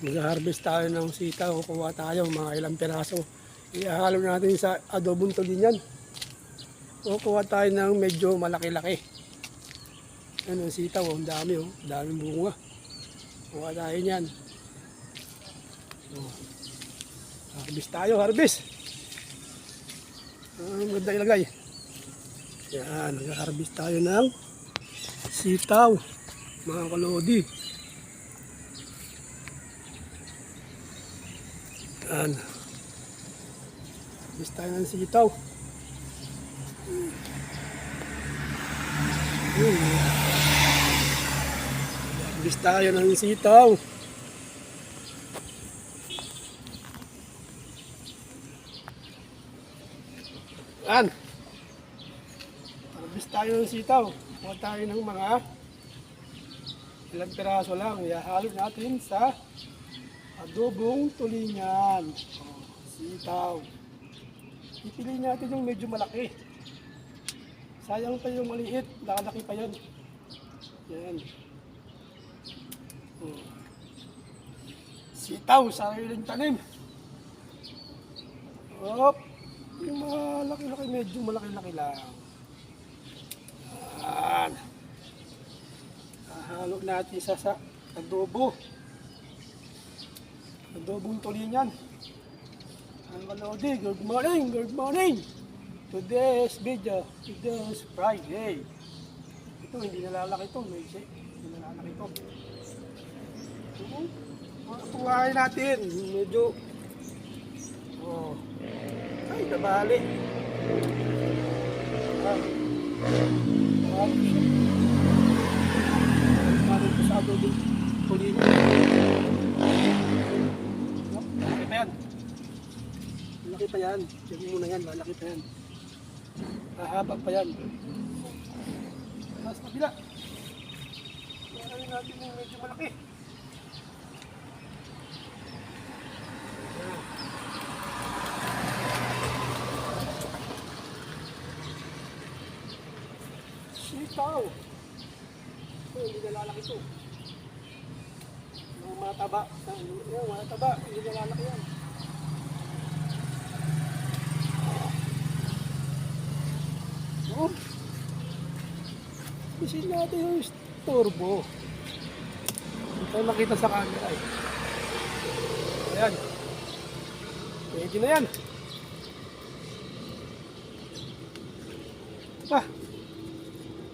Mag-harvest tayo ng sitaw. Kukuha tayo mga ilang piraso. Ihalo natin sa adobong tulinyan. Kukuha tayo ng medyo malaki-laki. Ano, sitaw, ang dami oh. Daming bunga. Kuha tayo niyan. Oh. Harvest tayo, harvest. Ah, maganda ilagay. Yan, nag-harvest tayo ng sitaw. Mga kalodi. Yan. Harvest tayo ng sitaw. Harvest tayo ng sitaw. Yan. Harvest tayo ng sitaw. Kuha tayo ng mga ilang piraso lang. Ihahalo natin sa adobong tulingan. Sitaw. Pipiliin natin yung medyo malaki. Sayang pa yung maliit. Nakalaki pa yan. Yan. O. Sitaw, sariling tanim. Op. Yung mga laki-laki, medyo malaki-laki lang. Yan. Hahalo natin sa, sa adobo. Adobong tulingan. Ang kalodi, good morning, good morning. Today's video, today's Friday. Ito, hindi nalalaki ito, may hindi nalalaki ito. Tuwain natin, medyo, oh, ay, nabali. Ah, ah, Parang ko sa adobong tulingan. Oh, Malaki pa yan. Malaki pa yan. Mo muna yan. Malaki pa yan. Hahaba pa yan. Mas kabila. Kaya natin yung medyo malaki. Sitaw. Ito, hindi nalalaki ito. Yung mga taba. Yung mga taba, hindi nalalaki yan. Oh. Isin natin yung turbo. Ito makita sa camera eh. Ayan. Pwede na yan. Ah.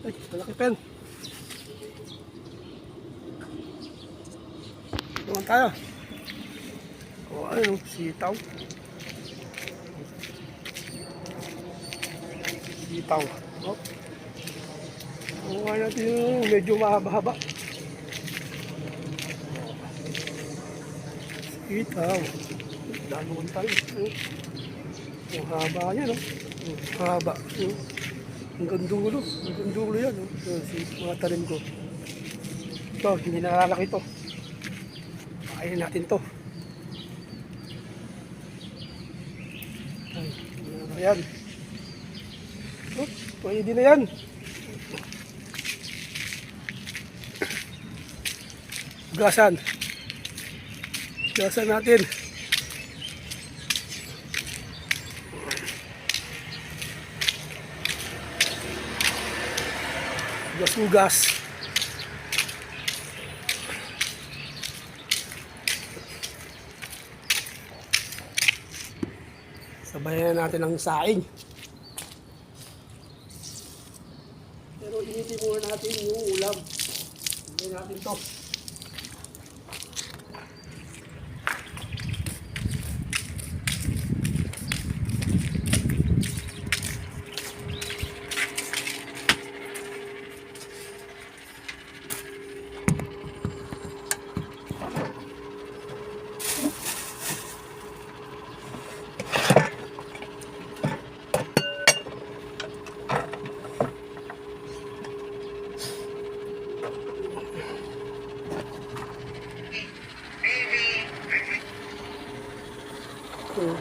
Ay, malaki pen. Doon tayo. O ano, sitaw. Sitaw. Oh. Kuha natin yung medyo mahaba-haba. Sitaw. Dalawan tayo. Oh. Ang haba niya, no? Ang haba. Oh. Hanggang dulo. Hanggang dulo yan. Oh. Oh, si mga talim ko. Ito, hindi nalalaki ito. Kainin natin to. Ay, ayan. Oh, pwede na yan. Gasan. Gasan natin. Gas-ugas. Sabayan natin ang saing. Pero initin muna natin yung ulam. Hindi natin to. Mm.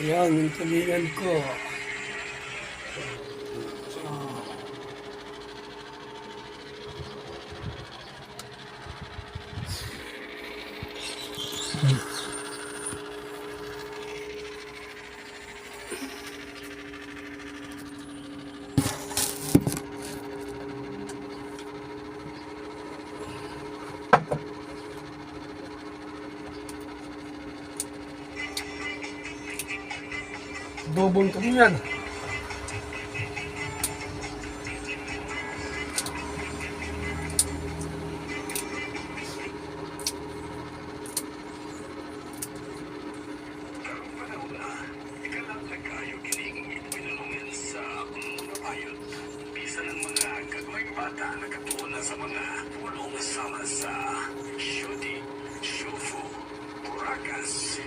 Ayan, yung tulingan ko. Dobong kami yan. Bisa ng mga kagawing bata na katuon sa mga pulong sama sa Shodi, Shufu, Burakas,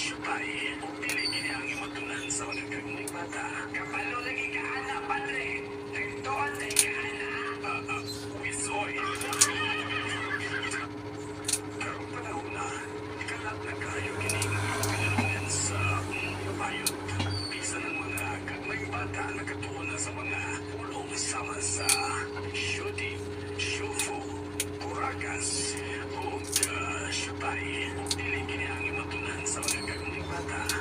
Shupay. O pili kini ang imatunan sa mga kagawing bata. Kapalo lagi ka ana, padre. Nagtuon na ka ana. Ah, ah, Wisoy. Karong panahon na, ikalat na kayo kining pinanungan sa kabayot. Bisa ng mga kagmay bata na katuon sa mga pulong sama sa Shodi, Shufu, Burakas, o uh, Shupay. O dili kini ang imatunan sa mga kagmay